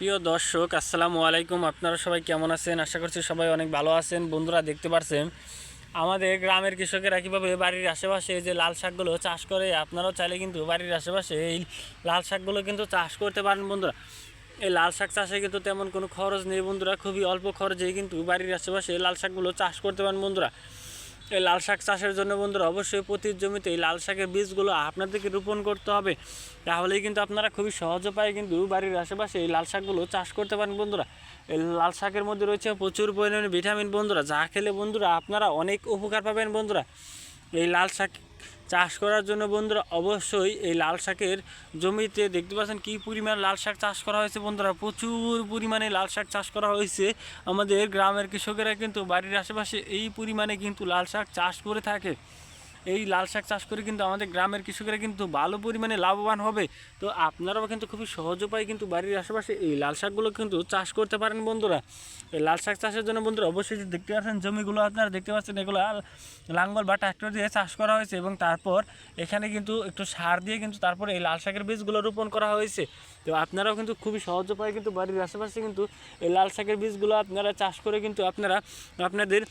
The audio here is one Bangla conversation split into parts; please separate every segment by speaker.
Speaker 1: প্রিয় দর্শক, আসসালামু আলাইকুম। আপনারা সবাই কেমন আছেন? আশা করছি সবাই অনেক ভালো আছেন। বন্ধুরা, দেখতে পারছেন? আমাদের গ্রামের কৃষকেরা কীভাবে বাড়ির আশেপাশে যে লাল শাকগুলো চাষ করে, আপনারাও চাইলে কিন্তু বাড়ির আশেপাশে এই লাল শাকগুলো কিন্তু চাষ করতে পারেন বন্ধুরা। এই লাল শাক চাষে কিন্তু তেমন কোনো খরচ নেই বন্ধুরা। খুবই অল্প খরচেই কিন্তু বাড়ির আশেপাশে লাল শাকগুলো চাষ করতে পারেন বন্ধুরা। এই লাল শাক চাষের জন্য বন্ধুরা অবশ্যই প্রতি জমিতে এই লাল শাকের বীজগুলো আপনাদেরকে রোপণ করতে হবে। তাহলেই কিন্তু আপনারা খুবই সহজ পায় কিন্তু বাড়ির আশেপাশে এই লাল শাকগুলো চাষ করতে পারেন বন্ধুরা। এই লাল শাকের মধ্যে রয়েছে প্রচুর পরিমাণে ভিটামিন বন্ধুরা, যা খেলে বন্ধুরা আপনারা অনেক উপকার পাবেন বন্ধুরা। এই লাল শাক চাষ করার জন্য বন্ধুরা অবশ্যই এই লাল শাকের জমিতে দেখতে পাচ্ছেন কী পরিমাণ লাল শাক চাষ করা হয়েছে বন্ধুরা। প্রচুর পরিমাণে লাল শাক চাষ করা হয়েছে। আমাদের গ্রামের কৃষকেরা কিন্তু বাড়ির আশেপাশে এই পরিমাণে কিন্তু লাল শাক চাষ করে থাকে। এই লাল শাক চাষ করে কিন্তু আমাদের গ্রামের কৃষকেরা কিন্তু ভালো পরিমাণে লাভবান হবে। তো আপনারাও কিন্তু খুবই সহজ উপায়ে কিন্তু বাড়ির আশেপাশে এই লাল শাকগুলো কিন্তু চাষ করতে পারেন বন্ধুরা। এই লাল শাক চাষের জন্য বন্ধুরা অবশ্যই যে দেখতে পাচ্ছেন জমিগুলো আপনারা দেখতে পাচ্ছেন, এগুলো লাঙ্গল বা ট্রাক্টর দিয়ে চাষ করা হয়েছে এবং তারপর এখানে কিন্তু একটু সার দিয়ে কিন্তু তারপরে এই লাল শাকের বীজগুলো রোপণ করা হয়েছে। তো আপনারাও কিন্তু খুবই সহজ উপায়ে কিন্তু বাড়ির আশেপাশে কিন্তু এই লাল শাকের বীজগুলো আপনারা চাষ করে কিন্তু আপনারা, আপনাদের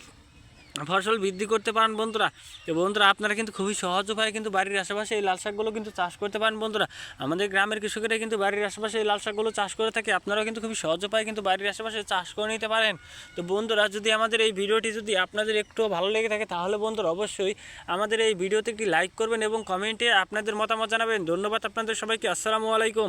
Speaker 1: ফসল বৃদ্ধি করতে পারেন বন্ধুরা। তো বন্ধুরা, আপনারা কিন্তু খুবই সহজ উপায়ে কিন্তু বাড়ির আশেপাশে এই লাল শাকগুলো কিন্তু চাষ করতে পারেন বন্ধুরা। আমাদের গ্রামের কৃষকেরা কিন্তু বাড়ির আশেপাশে এই লাল শাকগুলো চাষ করে থাকে। আপনারাও কিন্তু খুবই সহজ উপায়ে কিন্তু বাড়ির আশেপাশে চাষ করে নিতে পারেন। তো বন্ধুরা, যদি আমাদের এই ভিডিওটি যদি আপনাদের একটু ভালো লেগে থাকে, তাহলে বন্ধুরা অবশ্যই আমাদের এই ভিডিওতে একটি লাইক করবেন এবং কমেন্টে আপনাদের মতামত জানাবেন। ধন্যবাদ আপনাদের সবাইকে। আসসালামু আলাইকুম।